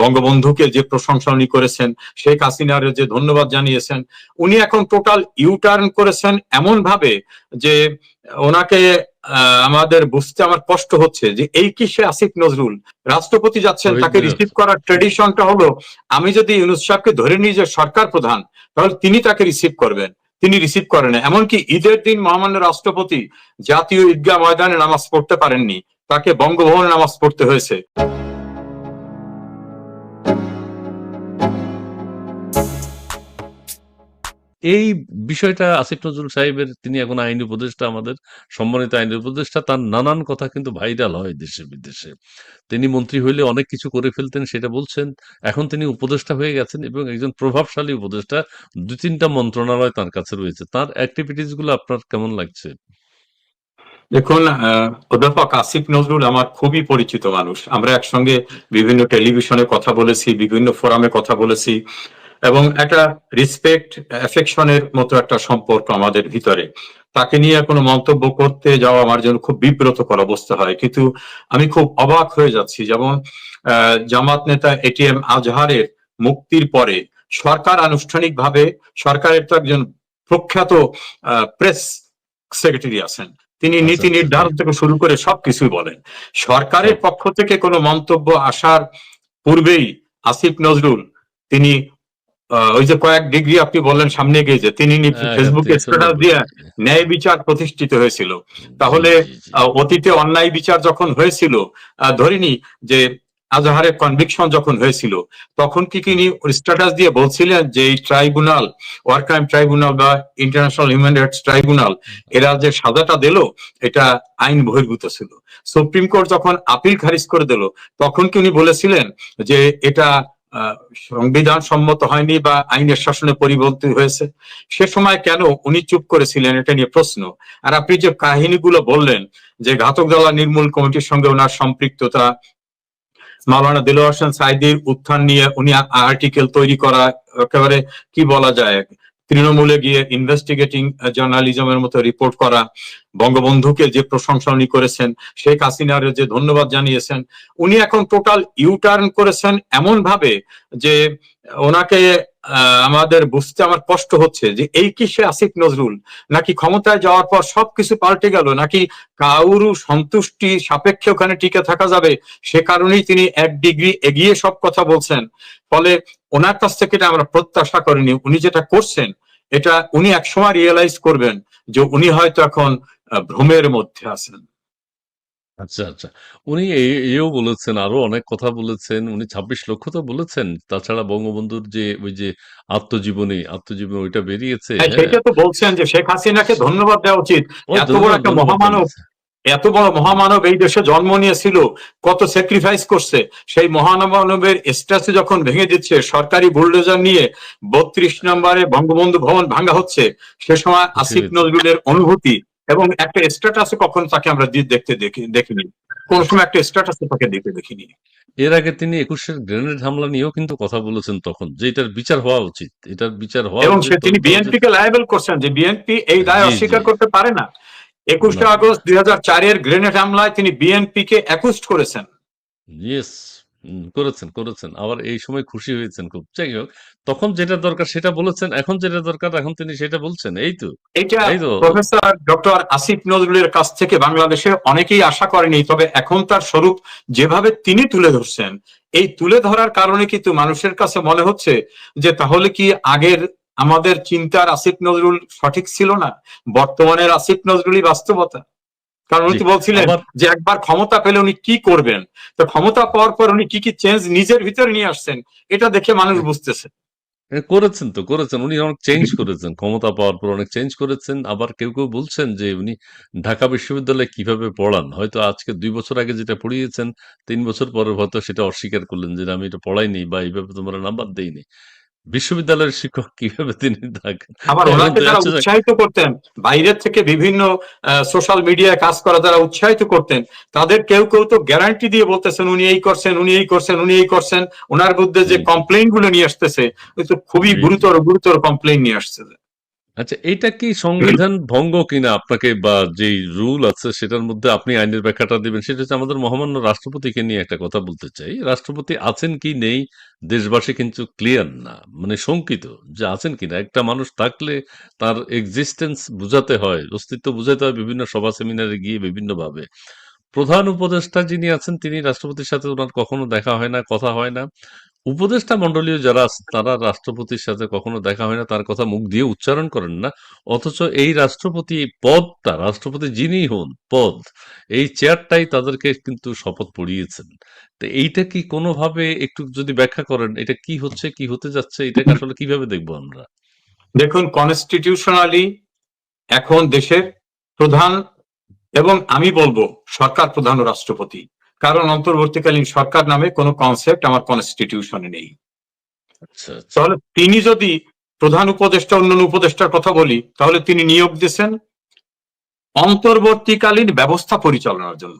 বঙ্গবন্ধুকে যে প্রশংসা উনি করেছেন শেখ হাসিনার যে ধন্যবাদ জানিয়েছেন উনি এখন টোটাল ইউটার্ন করেছেন এমন ভাবে যে ওনাকে আমাদের বুঝতে আমার কষ্ট হচ্ছে যে এই কি সে আসিফ নজরুল? রাষ্ট্রপতি যাচ্ছেন তাকে রিসিভ করার ট্রেডিশনটা হলো আমি যদি ইউনুস সাহেবকে ধরে নিই যে সরকার প্রধান তাহলে তিনি তাকে রিসিভ করবেন। তিনি রিসিভ করেন না এমনকি ঈদের দিন মহামান্য রাষ্ট্রপতি জাতীয় ঈদগাহ ময়দানে নামাজ পড়তে পারেননি। তাকে বঙ্গভবনে নামাজ পড়তে হয়েছে। এই বিষয়টা আসিফ নজরুল সাহেবের তিনি এখন আইনি উপদেষ্টা আমাদের, সম্মানিত আইনি উপদেষ্টা, তার নানান কথা কিন্তু ভাইরাল হয় দেশে বিদেশে। তিনি মন্ত্রী হইলে অনেক কিছু করে ফেলতেন, সেটা বলছেন। এখন তিনি উপদেষ্টা হয়ে গেছেন এবং একজন প্রভাবশালী উপদেষ্টা দু তিনটা মন্ত্রণালয় তার কাছে রয়েছে। তার অ্যাক্টিভিটিসগুলো আপনার কেমন লাগছে? দেখুন অধ্যাপক আসিফ নজরুল আমার খুবই পরিচিত মানুষ। আমরা একসঙ্গে বিভিন্ন টেলিভিশনে কথা বলেছি, বিভিন্ন ফোরামে কথা বলেছি। এবং একটা রেসপেক্ট অ্যাফেকশনের মতো একটা সম্পর্ক আমাদের ভিতরে। তাকে নিয়ে কোনো মন্তব্য করতে যাওয়া আমার জন্য খুব বিব্রতকর অবস্থা হয়। কিন্তু আমি খুব অবাক হয়ে যাচ্ছি। যেমন জামাত নেতা এটিএম আজহারের মুক্তির পরে সরকার আনুষ্ঠানিকভাবে সরকারের তো একজন প্রখ্যাত প্রেস সেক্রেটারি আছেন। তিনি আচ্ছা, নীতি আচ্ছা, নির্ধারণ থেকে শুরু করে সবকিছুই বলেন। সরকারের পক্ষ থেকে কোনো মন্তব্য আসার পূর্বেই আসিফ নজরুল তিনি ওই যে কয়েক ডিগ্রি আপনি বললেন সামনে গিয়ে যে তিনি নি- হ্যাঁ, ফেসবুকে স্ট্যাটাস দিয়ে ন্যায় বিচার প্রতিষ্ঠিত হয়েছিল। তাহলে অতীতে অন্যায় বিচার যখন হয়েছিল ধরিনি যে আজহারের কনভিকশন যখন হয়েছিল তখন কি তিনি স্ট্যাটাস দিয়ে বলছিলেন যে এই ট্রাইব্যুনাল ওয়ার ক্রাইম ট্রাইব্যুনাল বা ইন্টারন্যাশনাল হিউম্যান রাইটস ট্রাইব্যুনাল এরা যে সাজাটা দিল এটা আইন বহির্ভূত ছিল। সুপ্রিম কোর্ট যখন আপিল খারিজ করে দিল তখন কি উনি বলেছিলেন যে এটা সংবিধান সম্মত হয়নি বা আইনের শাসনে পরিবর্তিত হয়েছে, সে সময় কেন উনি চুপ করেছিলেন এটা নিয়ে প্রশ্ন। আর আপনি যে কাহিনীগুলো বললেন যে ঘাতক দলা নির্মূল কমিটির সঙ্গে ওনার সম্পৃক্ততা, মাওলানা দিলওয়ার হোসেন সাইদির উত্থান নিয়ে উনি আর্টিকেল তৈরি করা একেবারে কি বলা যায় তৃণমূলে গিয়ে ইনভেস্টিগেটিং জার্নালিজমের মতো রিপোর্ট করা, বঙ্গবন্ধুকে যে প্রশংসা উনি করেছেন, শেখ হাসিনার যে ধন্যবাদ জানিয়েছেন, উনি এখন টোটাল ইউটার্ন করেছেন এমন ভাবে যে ওনাকে আমাদের বুঝতে আমার কষ্ট হচ্ছে যে এই কি সে আসিফ নজরুল? নাকি ক্ষমতায় যাওয়ার পর সবকিছু পাল্টে গেল? নাকি কাউরু সন্তুষ্টি সাপেক্ষে ওখানে টিকে থাকা যাবে? সে কারণেই তিনি এক ডিগ্রি এগিয়ে সব কথা বলছেন। ফলে ওনার কাছ থেকে এটা আমরা প্রত্যাশা করিনি। উনি যেটা করছেন, এটা উনি একসময় রিয়েলাইজ করবেন যে উনি হয়তো এখন ভ্রমের মধ্যে আছেন। আচ্ছা আচ্ছা। উনি এ- এও বলেছেন আরও অনেক কথা বলেছেন। উনি ছাব্বিশ লক্ষ তো বলেছেন। তাছাড়া বঙ্গবন্ধুর যে ওই যে আত্মজীবনী আত্মজীবনী ওইটা বেরিয়েছে হ্যাঁ, হ্যাঁ। সেটা তো বলছেন যে শেখ হাসিনাকে ধন্যবাদ দেওয়া উচিত। এত বড় ধন্যবাদ, একটা ধন্যবাদ মহামানব। এত বড় মহামানব এই দেশে জন্ম নিয়েছিল কত স্যাক্রিফাইস করছে। সেই মহামানবের স্ট্যাচু যখন ভেঙে দিচ্ছে সরকারি বুলডোজার নিয়ে বত্রিশ নম্বরে বঙ্গবন্ধু ভবন ভাঙা হচ্ছে সে সময় আসিফ। নজরুলের অনুভূতি। এবং একটা স্ট্যাটাসে কখন তাকে আমরা দেখতে দেখি দেখিনি। কোন সময় একটা স্ট্যাটাসে তাকে দেখতে দেখিনি। এর আগে তিনি একুশের গ্রেনেড হামলা নিয়েও কিন্তু কথা বলেছেন তখন যে এটার বিচার হওয়া উচিত এটার বিচার হওয়া এবং সে তিনি বিএনপি কে লায়াবল করছেন যে বিএনপি এই দায় অস্বীকার করতে পারে না। একুশে আগস্ট দুই হাজার চারের গ্রেনেড হামলায় তিনি বিএনপি কে অ্যাকুস্ট করেছেন। ইয়েস করেছেন করেছেন। আবার এই সময় খুশি হয়েছেন খুব। যাই হোক তখন যেটা দরকার সেটা বলেছেন এখন যেটা দরকার এখন তিনি সেটা বলছেন এই তো এই তো। প্রফেসর ডক্টর আসিফ নজরুলের কাছ থেকে বাংলাদেশে অনেকেই আশা করেনি তবে এখন তার স্বরূপ যেভাবে তিনি তুলে ধরছেন এই তুলে ধরার কারণে কিন্তু মানুষের কাছে মনে হচ্ছে যে তাহলে কি আগের আমাদের চিন্তার আসিফ নজরুল সঠিক ছিল না? বর্তমানের আসিফ নজরুলই বাস্তবতা। কারণ উনি তো বলছিলেন যে একবার ক্ষমতা পেলে উনি কি করবেন? তো ক্ষমতা পাওয়ার পর উনি কি কি চেঞ্জ নিজের ভিতরে নিয়ে আসছেন এটা দেখে মানুষ বুঝতেছে। করেছেন তো করেছেন। উনি অনেক চেঞ্জ করেছেন। ক্ষমতা পাওয়ার পর অনেক চেঞ্জ করেছেন। আবার কেউ কেউ বলছেন যে উনি ঢাকা বিশ্ববিদ্যালয়ে কীভাবে পড়ান? হয়তো আজকে দুই বছর আগে যেটা পড়িয়েছেন তিন বছর পরে হয়তো সেটা অস্বীকার করলেন যে আমি এটা পড়াইনি বা এইভাবে তোমরা নাম্বার দেইনি। বিশ্ববিদ্যালয়ের শিক্ষক কীভাবে তিনি থাকেন আবার ওনাকে যারা উৎসাহিত করতেন বাইরের থেকে বিভিন্ন সোশ্যাল মিডিয়ায় কাজ করা যারা উৎসাহিত করতেন তাদের কেউ কেউ তো গ্যারান্টি দিয়ে বলতেছেন উনি এই করছেন উনি এই করছেন উনি এই করছেন। ওনার মধ্যে যে কমপ্লেন কমপ্লেইনগুলো নিয়ে আসতেছে ওই তো খুবই। গুরুতর গুরুতর কমপ্লেইন নিয়ে আসছে আচ্ছা এটা কি সংবিধান ভঙ্গ কিনা আপনাকে বা যেই রুল আছে সেটার মধ্যে আপনি আইনের ব্যাখ্যাটা দিবেন, সেটা হচ্ছে আমাদের মহামান্য রাষ্ট্রপতিকে নিয়ে একটা কথা বলতে চাই। রাষ্ট্রপতি আছেন কি নেই দেশবাসী কিন্তু ক্লিয়ার না মানে শঙ্কিত যে আছেন কিনা। একটা মানুষ থাকলে তার এক্সিস্টেন্স বুঝাতে হয়, অস্তিত্ব বুঝাতে হয় বিভিন্ন সভা সেমিনারে গিয়ে বিভিন্ন ভাবে প্রধান উপদেষ্টা যিনি আছেন, তিনি রাষ্ট্রপতির সাথে ওনার কখনো দেখা হয় না, কথা হয় না। উপদেষ্টা মন্ডলীয় যারা তারা রাষ্ট্রপতির সাথে কখনো দেখা হয় না, তার কথা মুখ দিয়ে উচ্চারণ করেন না। অথচ এই রাষ্ট্রপতি পদটা, রাষ্ট্রপতি যিনি হন, পদ, এই চেয়ারটাই তাদেরকে কিন্তু শপথ পড়িয়েছেন। তো এইটা কি কোনোভাবে একটু যদি ব্যাখ্যা করেন, এটা কি হচ্ছে, কি হতে যাচ্ছে, এটাকে আসলে কীভাবে দেখব আমরা? দেখুন কনস্টিটিউশনালি এখন দেশের প্রধান এবং আমি বলব সরকার প্রধান রাষ্ট্রপতি। কারণ অন্তর্বর্তীকালীন সরকার নামে কোনো কনসেপ্ট আমার কনস্টিটিউশনে নেই। আচ্ছা আচ্ছা। তাহলে তিনি যদি প্রধান উপদেষ্টা অন্যান্য উপদেষ্টার কথা বলি তাহলে তিনি নিয়োগ দিয়েছেন অন্তর্বর্তীকালীন ব্যবস্থা পরিচালনার জন্য।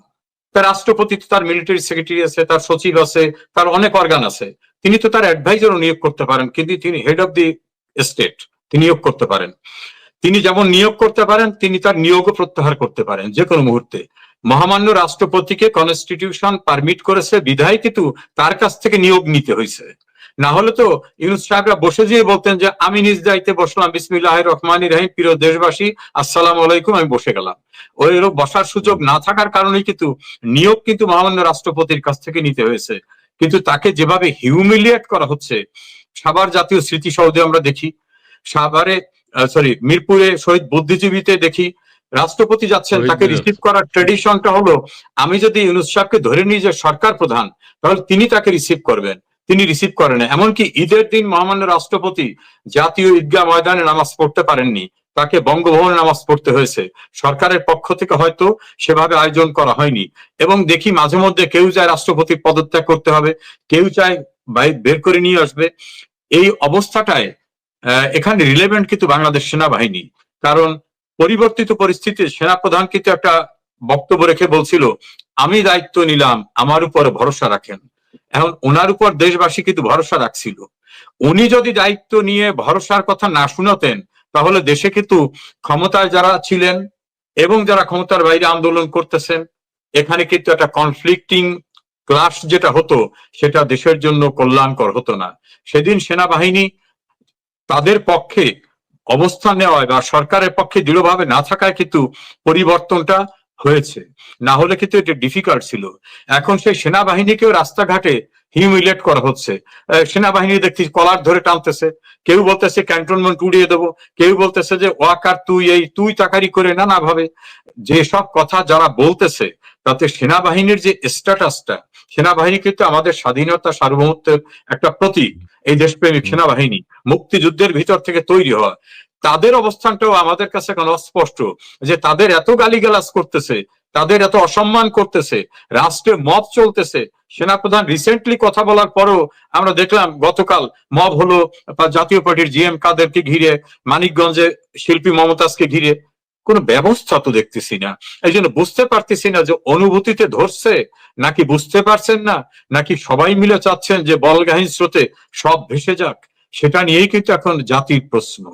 তার রাষ্ট্রপতি তো তার মিলিটারি সেক্রেটারি আছে তার সচিব আছে তার অনেক অর্গান আছে। তিনি তো তার অ্যাডভাইজারও নিয়োগ করতে পারেন কিন্তু তিনি হেড অফ দি স্টেট তিনি নিয়োগ করতে পারেন। তিনি যেমন নিয়োগ করতে পারেন তিনি তার নিয়োগও প্রত্যাহার করতে পারেন যে কোনো মুহূর্তে। মহামান্য রাষ্ট্রপতিকে কনস্টিটিউশন পারমিট করেছে বিধায় কিন্তু তার কাছ থেকে নিয়োগ নিতে হয়েছে। না হলে তো ইউনুস সাহেবরা বসে যেয়ে বলতেন যে, আমি নিজ দায়িত্বে বসলাম বিসমিল্লাহ রহমান রাহিম, প্রিয় দেশবাসী, আসসালাম আলাইকুম, আমি বসে গেলাম। ওই বসার সুযোগ না থাকার কারণে কিন্তু নিয়োগ কিন্তু মহামান্য রাষ্ট্রপতির কাছ থেকে নিতে হয়েছে। কিন্তু তাকে যেভাবে হিউমিলিয়েট করা হচ্ছে, সাভার জাতীয় স্মৃতিসৌধে আমরা দেখি। সাভারে সরি মিরপুরে শহীদ বুদ্ধিজীবীতে দেখি রাষ্ট্রপতি যাচ্ছেন তাকে রিসিভ করার ট্রেডিশনটা হলো আমি যদি ইউনুস সাহেবকে ধরে নিই যে সরকার প্রধান তাহলে তিনি তাকে রিসিভ করবেন। তিনি রিসিভ করেন এমনকি ঈদের দিন মহামান্য রাষ্ট্রপতি জাতীয় ঈদগাহ ময়দানে নামাজ পড়তে পারেননি। তাকে বঙ্গভবনে নামাজ পড়তে হয়েছে। সরকারের পক্ষ থেকে হয়তো সেভাবে আয়োজন করা হয়নি। এবং দেখি মাঝে মধ্যে কেউ চায় রাষ্ট্রপতির পদত্যাগ করতে হবে কেউ চায় বের করে নিয়ে আসবে। এই অবস্থাটায় আহ, এখানে রিলেভেন্ট কিন্তু বাংলাদেশ সেনাবাহিনী। কারণ পরিবর্তিত পরিস্থিতিতে সেনাপ্রধান কিন্তু একটা বক্তব্য রেখে বলছিল, আমি দায়িত্ব নিলাম, আমার উপর ভরসা রাখেন। এখন ওনার উপর দেশবাসী কিন্তু ভরসা রাখছিল। উনি যদি দায়িত্ব নিয়ে ভরসার কথা না শুনাতেন, তাহলে দেশে কিন্তু ক্ষমতায় যারা ছিলেন এবং যারা ক্ষমতার বাইরে আন্দোলন করতেছেন, এখানে কিন্তু একটা কনফ্লিক্টিং ক্লাস যেটা হতো, সেটা দেশের জন্য কল্যাণকর হতো না। সেদিন সেনাবাহিনী তাদের পক্ষে অবস্থান নেওয়ায় বা সরকারের পক্ষে দৃঢ়ভাবে না থাকায় কিন্তু পরিবর্তনটা হয়েছে। না হলে কিন্তু এটা ডিফিকাল্ট ছিল। এখন সেই সেনাবাহিনীকেও রাস্তাঘাটে হিউমিলেট করা হচ্ছে। সেনাবাহিনী দেখছি কলার ধরে টানতেছে। কেউ বলতেছে ক্যান্টনমেন্ট উড়িয়ে দেবো। কেউ বলতেছে যে, ওয়াকার তুই এই, তুই তাকারি করে নানা ভাবে। যেসব কথা যারা বলতেছে, তাতে সেনাবাহিনীর যে স্ট্যাটাসটা সেনাবাহিনী কিন্তু আমাদের স্বাধীনতা সার্বভৌমত্বের একটা প্রতীক। এই দেশপ্রেমিক সেনাবাহিনী মুক্তিযুদ্ধের ভিতর থেকে তৈরি হওয়া। তাদের অবস্থানটাও আমাদের কাছে এখন অস্পষ্ট। যে তাদের এত গালিগালাজ করতেছে তাদের এত অসম্মান করতেছে, রাষ্ট্রে মব চলতেছে। সেনাপ্রধান রিসেন্টলি কথা বলার পরও আমরা দেখলাম গতকাল মব হলো জাতীয় পার্টির জিএম কাদেরকে ঘিরে, মানিকগঞ্জে শিল্পী মমতাজকে ঘিরে। কোনো ব্যবস্থা তো দেখতেছি না। এই জন্য বুঝতে পারতেছি না যে অনুভূতিতে ধরছে, নাকি বুঝতে পারছেন না, নাকি সবাই মিলে চাচ্ছেন যে বলগাহীন স্রোতে সব ভেসে যাক। সেটা নিয়েই কিন্তু এখন জাতির প্রশ্ন।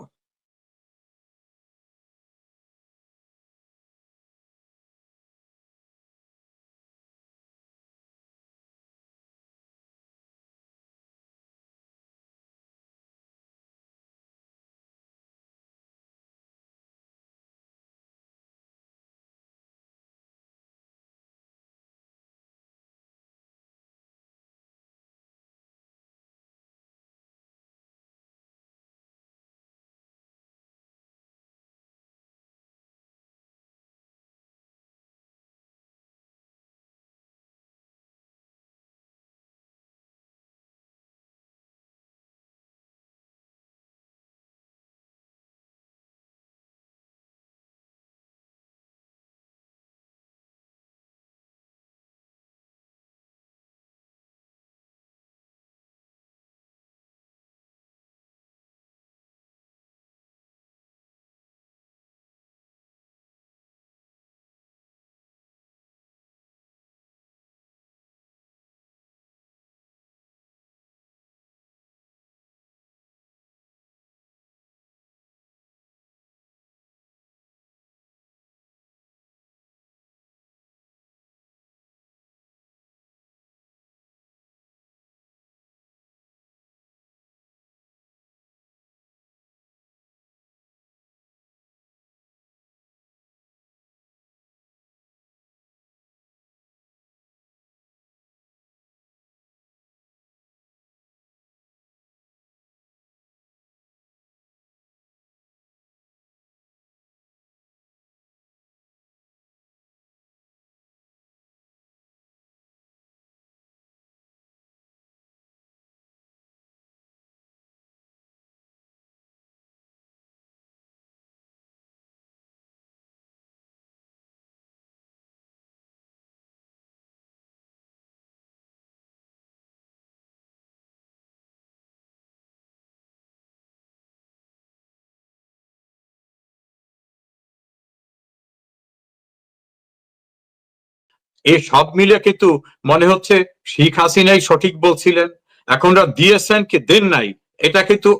এই সব মিলে কিন্তু মনে হচ্ছে শেখ হাসিনাই সঠিক বলছিলেন। এখনরা দিয়েছেন কি দেন নাই, এটা কিন্তু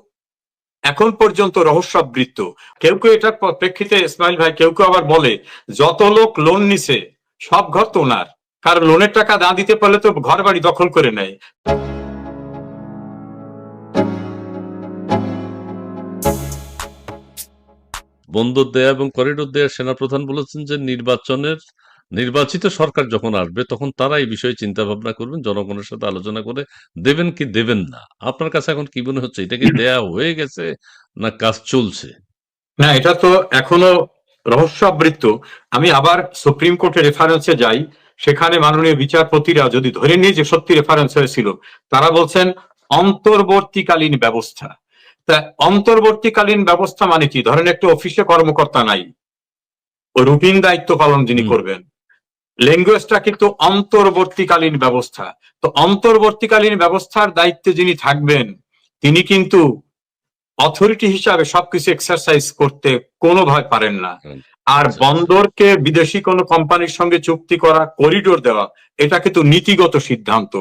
এখন পর্যন্ত রহস্যাবৃত্ত। কেউ কেউ এটার প্রেক্ষিতে ইসমাইল ভাই, কেউ কেউ আবার বলে, যত লোক লোন নিছে, সব ঘর তো ওনার। কারণ লোনের টাকা না দিতে পারলে তো ঘর বাড়ি দখল করে নেয়। বন্দর দেয়া এবং করিডোর দেয়া সেনাপ্রধান বলেছেন যে নির্বাচনের নির্বাচিত সরকার যখন আসবে তখন তারা এই বিষয়ে চিন্তা ভাবনা করবেন জনগণের সাথে আলোচনা করে দেবেন কি দেবেন না। আপনার কাছে এখন কি মনে হচ্ছে? এটা কি দেয়া হয়ে গেছে না কাজ চলছে? না এটা তো এখনও রহস্যাবৃত্ত। আমি আবার সুপ্রিম কোর্টের রেফারেন্সে যাই সেখানে মাননীয় বিচারপতিরা যদি ধরে নিয়ে যে সত্যি রেফারেন্স হয়েছিল তারা বলছেন অন্তর্বর্তীকালীন ব্যবস্থা। তা অন্তর্বর্তীকালীন ব্যবস্থা মানে কি? ধরেন একটা অফিসে কর্মকর্তা নাই। ও রুটিন দায়িত্ব পালন যিনি করবেন। ল্যাঙ্গুয়েজটা কিন্তু অন্তর্বর্তীকালীন ব্যবস্থা। তো অন্তর্বর্তীকালীন ব্যবস্থার দায়িত্বে যিনি থাকবেন তিনি কিন্তু অথরিটি হিসাবে সবকিছু এক্সারসাইজ করতে কোনো ভয় পারেন না। আর। বন্দরকে বিদেশি কোনো কোম্পানির সঙ্গে চুক্তি করা করিডোর দেওয়া এটা কিন্তু নীতিগত সিদ্ধান্ত।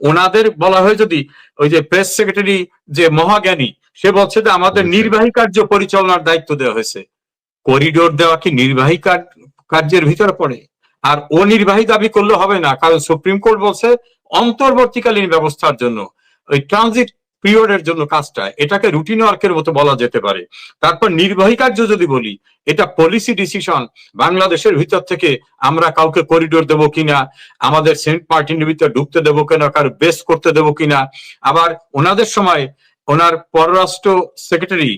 ওনাদের বলা হয় যদি ওই যে প্রেস সেক্রেটারি যে মহাজ্ঞানী সে বলছে যে আমাদের নির্বাহী কার্য পরিচালনার দায়িত্ব দেওয়া হয়েছে। করিডোর দেওয়া কি নির্বাহী কার্যের ভিতরে পড়ে? আর অনির্বাহী দাবি করলে হবে না, কারণ সুপ্রিম কোর্ট বলছে অন্তর্বর্তীকালীন ব্যবস্থার জন্য, ওই ট্রানজিট পিরিয়ডের জন্য কাজটা, এটাকে রুটিন ওয়ার্কের মতো বলা যেতে পারে। তারপর নির্বাহী কার্য যদি বলি, এটা পলিসি ডিসিশন বাংলাদেশের ভিতর থেকে আমরা কাউকে করিডোর দেবো কিনা, আমাদের সেন্ট মার্টিনের ভিতরে ঢুকতে দেবো কিনা, কারও বেস করতে দেবো কিনা, আবার ওনাদের সময় ওনার পররাষ্ট্র সেক্রেটারি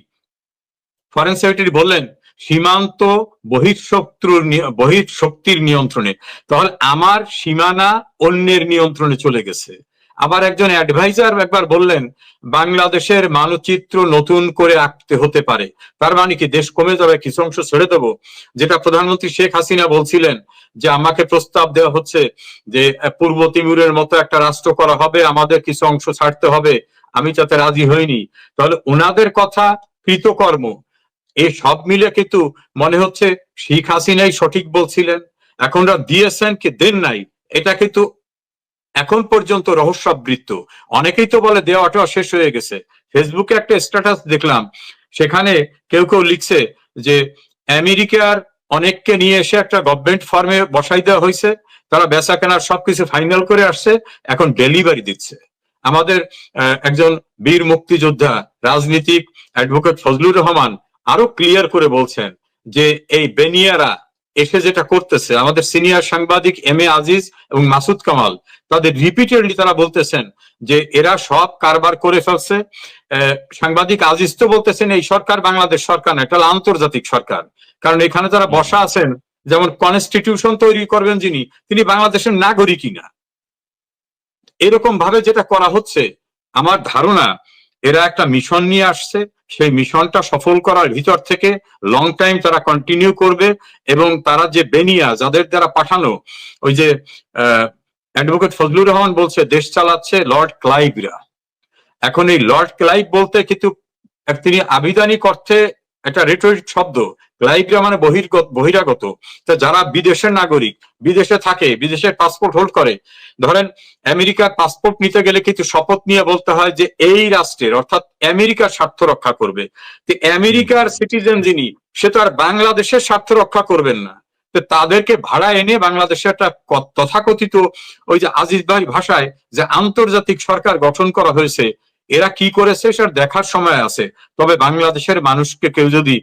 ফরেন সেক্রেটারি বললেন সীমান্ত বহিঃশত্রুর বহিঃশক্তির নিয়ন্ত্রণে। তাহলে আমার সীমানা অন্যের নিয়ন্ত্রণে চলে গেছে। আবার একজন অ্যাডভাইজার একবার বললেন, বাংলাদেশের মানচিত্র নতুন করে আঁকতে হতে পারে। তার মানে কি, দেশ কমে যাবে, কিছু অংশ ছেড়ে দেবো? যেটা প্রধানমন্ত্রী শেখ হাসিনা বলছিলেন, যে আমাকে প্রস্তাব দেওয়া হচ্ছে যে, পূর্ব তিমুরের মতো একটা রাষ্ট্র করা হবে, আমাদের কিছু অংশ ছাড়তে হবে। আমি যাতে রাজি হইনি। তাহলে ওনাদের কথা কৃতকর্ম। এই সব মিলে কিন্তু মনে হচ্ছে শেখ হাসিনাই সঠিক বলছিলেন। এখনরা দিয়েছেন কি দেন নাই। এটা কিন্তু এখন পর্যন্ত রহস্যাবৃত্ত। অনেকেই তো বলে দেওয়াটা শেষ হয়ে গেছে। ফেসবুকে একটা স্ট্যাটাস দেখলাম। সেখানে কেউ কেউ লিখছে যে, আমেরিকার অনেককে নিয়ে এসে একটা গভর্নমেন্ট ফার্মে বসাই দেওয়া হয়েছে। তারা বেচা কেনার সবকিছু ফাইনাল করে আসছে, এখন ডেলিভারি দিচ্ছে। আমাদের একজন বীর মুক্তিযোদ্ধা, রাজনীতিক অ্যাডভোকেট ফজলুর রহমান আরও ক্লিয়ার করে বলছেন যে এই বেনিয়ারা এসে যেটা করতেছে, আমাদের সিনিয়র সাংবাদিক এম এ আজিজ এবং মাসুদ কামাল, তাদের রিপিটেডলি তারা বলতেছেন যে এরা সব কারবার করে ফেলছে। সাংবাদিক আজিজ তো বলতেছেন, এই সরকার বাংলাদেশ সরকার না, এটা আন্তর্জাতিক সরকার। কারণ এখানে যারা বসা আছেন, যেমন কনস্টিটিউশন তৈরি করবেন যিনি, তিনি বাংলাদেশের নাগরিকই না। এরকম ভাবে যেটা করা হচ্ছে, আমার ধারণা এরা একটা মিশন নিয়ে আসছে, সেই মিশনটা সফল করার ভিতর থেকে লং টাইম তারা কন্টিনিউ করবে এবং তারা যে বেনিয়া যাদের দ্বারা পাঠানো, ওই যে অ্যাডভোকেট ফজলুর রহমান বলছে, দেশ চালাচ্ছে লর্ড ক্লাইভরা এখন এই লর্ড ক্লাইভ বলতে কিন্তু তিনি আবিদানিক অর্থে একটা রেটরিক শব্দ। ক্লাইভরা মানে বহির্গত বহিরাগত। তা যারা বিদেশের নাগরিক, বিদেশে থাকে, বিদেশের পাসপোর্ট হোল্ড করে, ধরেন আমেরিকার পাসপোর্ট নিতে গেলে কিন্তু শপথ নিয়ে বলতে হয় যে এই রাষ্ট্রের, অর্থাৎ আমেরিকার স্বার্থ রক্ষা করবে। তো আমেরিকার সিটিজেন যিনি, সে তো আর বাংলাদেশের স্বার্থ রক্ষা করবেন না। তো তাদেরকে ভাড়া এনে বাংলাদেশে একটা তথাকথিত ওই যে আজিজ ভাই ভাষায় যে আন্তর্জাতিক সরকার গঠন করা হয়েছে এরা কি করেছে সেটা দেখার সময় আছে। তবে বাংলাদেশের মানুষকে কেউ যদি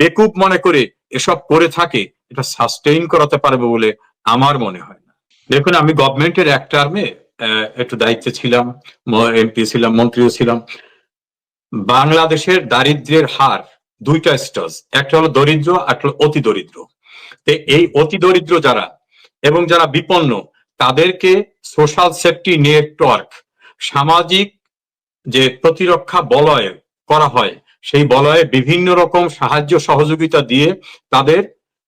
বেকুব মনে করে এসব করে থাকে, এটা সাস্টেইন করাতে পারবে বলে আমার মনে হয় না। দেখুন, আমি গভর্নমেন্টের এক টার্মে একটু দায়িত্বে ছিলাম এমপি ছিলাম, মন্ত্রীও ছিলাম। বাংলাদেশের দারিদ্র্যের হার দুইটা স্টেজ একটা হলো দরিদ্র একটা হলো অতি দরিদ্র এই অতি দরিদ্র যারা এবং যারা বিপন্ন, তাদেরকে সোশ্যাল সেফটি নেটওয়ার্ক সামাজিক যে প্রতিরক্ষা বলয় করা হয়, সেই বলয়ে বিভিন্ন রকম সাহায্য সহযোগিতা দিয়ে তাদের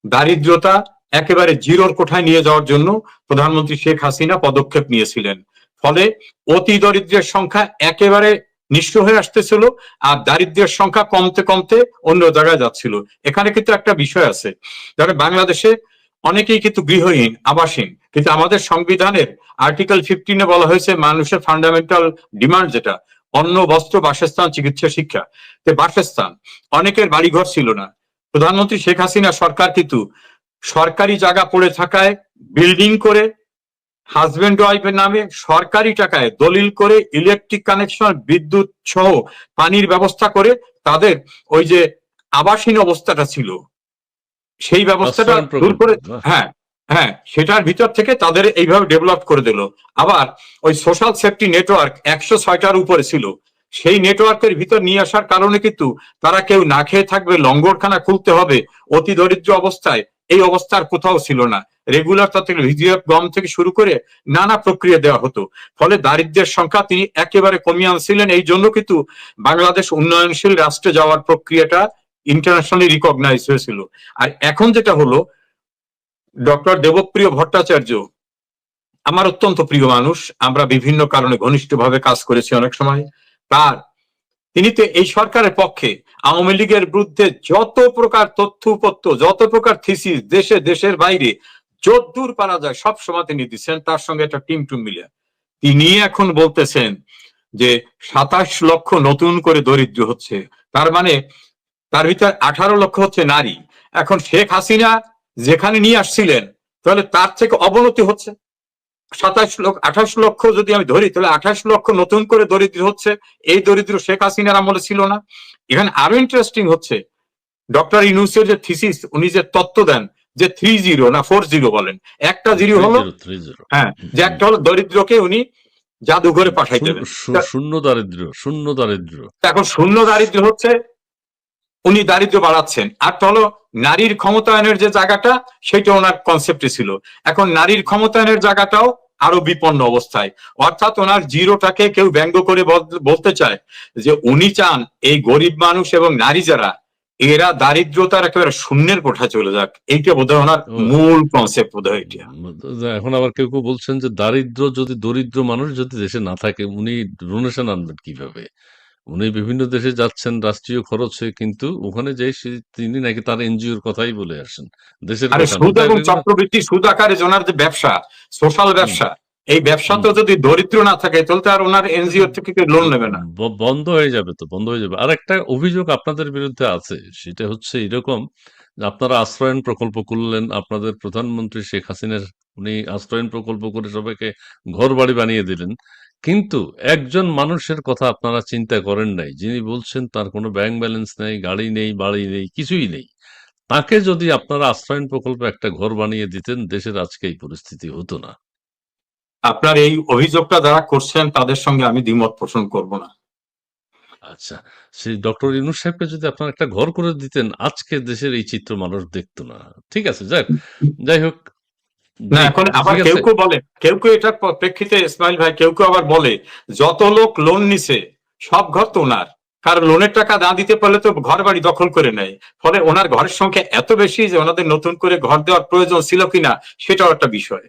দারিদ্রতা একেবারে জিরোর কোঠায় নিয়ে যাওয়ার জন্য প্রধানমন্ত্রী শেখ হাসিনা পদক্ষেপ নিয়েছিলেন। ফলে অতি দরিদ্রের সংখ্যা একেবারে নিঃস্ব হয়ে আসতেছিল আর দারিদ্র্যের সংখ্যা কমতে কমতে অন্য জায়গায় যাচ্ছিল। এখানে কিন্তু একটা বিষয় আছে। ধরেন বাংলাদেশে অনেকেই কিন্তু গৃহহীন আবাসহীন কিন্তু আমাদের সংবিধানের আর্টিকেল ফিফটিনে বলা হয়েছে মানুষের ফান্ডামেন্টাল ডিমান্ড যেটা অন্ন বস্ত্র বাসস্থান চিকিৎসা শিক্ষা। তো বাসস্থান অনেকের বাড়িঘর ছিল না। প্রধানমন্ত্রী শেখ হাসিনা সরকার কিন্তু সরকারি জায়গা পড়ে থাকায় বিল্ডিং করে হাজবেন্ড ওয়াইফের নামে সরকারি টাকায় দলিল করে ইলেকট্রিক কানেকশন বিদ্যুৎ সহ পানির ব্যবস্থা করে তাদের ওই যে আবাসহীন অবস্থাটা ছিল। সেই ব্যবস্থাটা দূর করে হ্যাঁ। হ্যাঁ সেটার ভিতর থেকে তাদের এইভাবে ডেভেলপ করে দিল। আবার ওই সোশ্যাল সেফটি নেটওয়ার্ক একশো ছয়টার উপরে ছিল। সেই নেটওয়ার্কের ভিতর নিয়ে আসার কারণে কিন্তু তারা কেউ না খেয়ে থাকবে, লঙ্গরখানা খুলতে হবে, অতি দরিদ্র অবস্থায়। এই অবস্থার কোথাও ছিল না। রেগুলার তাদের ভিজিএফ গম থেকে শুরু করে নানা প্রক্রিয়া দেওয়া হতো। ফলে দারিদ্র্যের সংখ্যা তিনি একেবারে কমিয়ে আনছিলেন। এই জন্য কিন্তু বাংলাদেশ উন্নয়নশীল রাষ্ট্রে যাওয়ার প্রক্রিয়াটা ইন্টারন্যাশনালি রিকগনাইজ হয়েছিল। আর এখন যেটা হলো ডক্টর দেবপ্রিয় ভট্টাচার্য, আমার অত্যন্ত প্রিয় মানুষ। আমরা বিভিন্ন কারণে ঘনিষ্ঠভাবে কাজ করেছি অনেক সময়। তার, তিনি তো এই সরকারের পক্ষে আওয়ামী লীগের বিরুদ্ধে যত প্রকার তথ্য উপত্য, যত প্রকার থিসিস দেশে, দেশের বাইরে, যদ্দূর পারা যায়, সব সময় তিনি দিচ্ছেন। তার সঙ্গে একটা টিম টুম মিলে। তিনি এখন বলতেছেন যে, সাতাশ লক্ষ নতুন করে দরিদ্র হচ্ছে। তার মানে তার ভিতর আঠারো লক্ষ হচ্ছে নারী। এখন শেখ হাসিনা যেখানে নিয়ে আসছিলেন তাহলে তার থেকে অবনতি হচ্ছে। সাতাশ লক্ষ আঠাশ লক্ষ যদি আমি ধরি তাহলে আঠাশ লক্ষ নতুন করে দরিদ্র হচ্ছে। এই দরিদ্র শেখ হাসিনার আমলে ছিল না। এখানে আরও ইন্টারেস্টিং হচ্ছে ডক্টর ইউনুসের যে থিসিস উনি যে তত্ত্ব দেন যে থ্রি জিরো না ফোর জিরো বলেন একটা জিরো হলো হ্যাঁ যে একটা হলো দরিদ্রকে উনি জাদুঘরে পাঠাই দেবেন। শূন্য দারিদ্র শূন্য দারিদ্র। এখন শূন্য দারিদ্র হচ্ছে উনি দারিদ্র বাড়াচ্ছেন। আর হলো নারীর ক্ষমতায়নের যে জায়গাটা সেটা ওনার কনসেপ্টে ছিল। এখন নারীর ক্ষমতায়নের জায়গাটাও আরও বিপন্ন অবস্থায়। অর্থাৎ ওনার জিরোটাকে কেউ ব্যঙ্গ করে বল- বলতে চায় যে উনি চান এই গরিব মানুষ এবং নারী যারা এরা দারিদ্রতার একেবারে শূন্যের কোঠা চলে যাক। এইটা বোধহয় ওনার মূল কনসেপ্ট বোধহয় এটা এখন আবার কেউ কেউ বলছেন যে দারিদ্র যদি দরিদ্র মানুষ যদি দেশে না থাকে উনি ডোনেশন আনবেন কীভাবে? উনি বিভিন্ন দেশে যাচ্ছেন রাষ্ট্রীয় খরচে কিন্তু ওখানে যে তিনি নাকি তার এনজিওর কথাই বলে আসেন। দেশের সুদ এবং না? চক্রবৃদ্ধি সুদ আকারে ওনার যে ব্যবসা সোশ্যাল ব্যবসা এই ব্যবসা তো যদি দরিদ্র না থাকে তাহলে আর ওনার এনজিও থেকে লোন নেবে না। বন্ধ হয়ে যাবে তো বন্ধ হয়ে যাবে। আর একটা অভিযোগ আপনাদের বিরুদ্ধে আছে সেটা হচ্ছে এরকম আপনারা আশ্রয়ন প্রকল্প করলেন আপনাদের প্রধানমন্ত্রী শেখ হাসিনার উনি আশ্রয়ন প্রকল্প করে সবাইকে ঘর বাড়ি বানিয়ে দিলেন। কিন্তু একজন মানুষের কথা আপনারা চিন্তা করেন নাই। যিনি বলছেন তার কোনো ব্যাংক ব্যালেন্স নেই গাড়ি নেই বাড়ি নেই কিছুই নেই। তাকে যদি আপনারা আশ্রয়ন প্রকল্পে একটা ঘর বানিয়ে দিতেন দেশের আজকে এই পরিস্থিতি হতো না। আপনার এই অভিযোগটা যারা করছেন তাদের সঙ্গে আমি দ্বিমত পোষণ করব না। আচ্ছা সেই ডক্টর ইউনুস সাহেবকে যদি আপনার একটা ঘর করে দিতেন আজকে দেশের এই চিত্র মানুষ দেখতো না। ঠিক আছে যাই যাই হোক না এখন আবার কেউ কেউ বলে কেউ কেউ এটার প্রেক্ষিতে ইসমাইল ভাই কেউ কেউ আবার বলে যত লোক লোন নিছে সব ঘর তো ওনার। কারণ লোনের টাকা না দিতে পারলে তো ঘর বাড়ি দখল করে নেয়। ফলে ওনার ঘরের সংখ্যা এত বেশি যে ওনাদের নতুন করে ঘর দেওয়ার প্রয়োজন ছিল কিনা সেটাও একটা বিষয়।